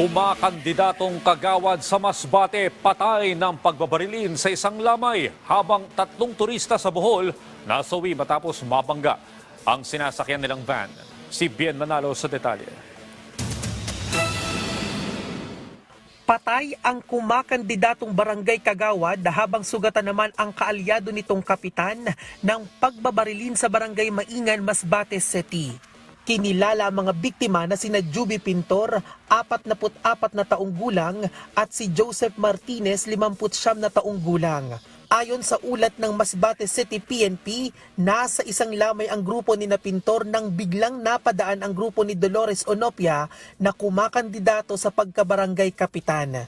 Kumakandidatong kagawad sa Masbate patay ng pagbabarilin sa isang lamay habang tatlong turista sa Bohol nasawi matapos mabangga ang sinasakyan nilang van. Si Bien Manalo sa detalye. Patay ang kumakandidatong barangay kagawad habang sugatan naman ang kaalyado nitong kapitan ng pagbabarilin sa barangay Maingan, Masbate City. Kinilala ang mga biktima na sina Juby Pintor, 44 na taong gulang at si Joseph Martinez, 59 na taong gulang. Ayon sa ulat ng Masbate City PNP, nasa isang lamay ang grupo ni na Pintor nang biglang napadaan ang grupo ni Dolores Onopia na kumakandidato sa pagkabarangay kapitan.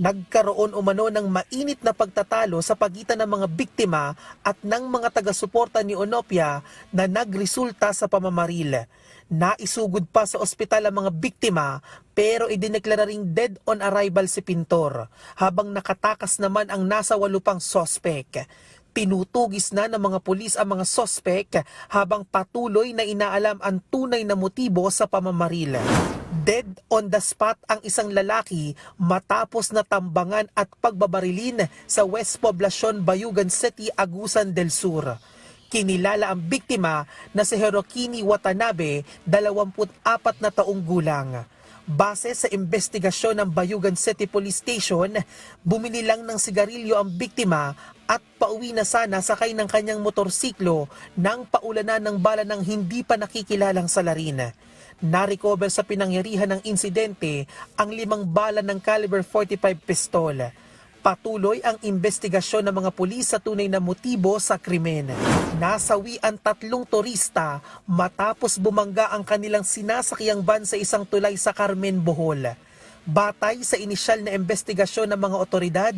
Nagkaroon umano ng mainit na pagtatalo sa pagitan ng mga biktima at ng mga taga-suporta ni Onopia na nagresulta sa pamamaril. Naisugod pa sa ospital ang mga biktima pero idineklara ring dead on arrival si Pintor habang nakatakas naman ang nasa walupang sospek. Tinutugis na ng mga pulis ang mga sospek habang patuloy na inaalam ang tunay na motibo sa pamamaril. Dead on the spot ang isang lalaki matapos na tambangan at pagbabarilin sa West Poblacion, Bayugan City, Agusan del Sur. Kinilala ang biktima na si Hirokini Watanabe, 24 na taong gulang. Base sa investigasyon ng Bayugan City Police Station, bumili lang ng sigarilyo ang biktima at pauwi na sana sakay ng kanyang motorsiklo nang paulanan ng bala ng hindi pa nakikilalang salarin. Narecover sa pinangyarihan ng insidente ang limang bala ng caliber 45 pistol. Patuloy ang investigasyon ng mga pulis sa tunay na motibo sa krimen. Nasawi ang tatlong turista matapos bumangga ang kanilang sinasakyang van sa isang tulay sa Carmen, Bohol. Batay sa inisyal na investigasyon ng mga otoridad,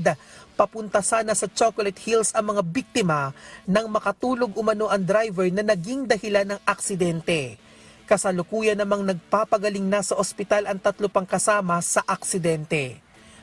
papunta sana sa Chocolate Hills ang mga biktima nang makatulog umano ang driver na naging dahilan ng aksidente. Kasalukuyan namang nagpapagaling na sa ospital ang tatlo pang kasama sa aksidente.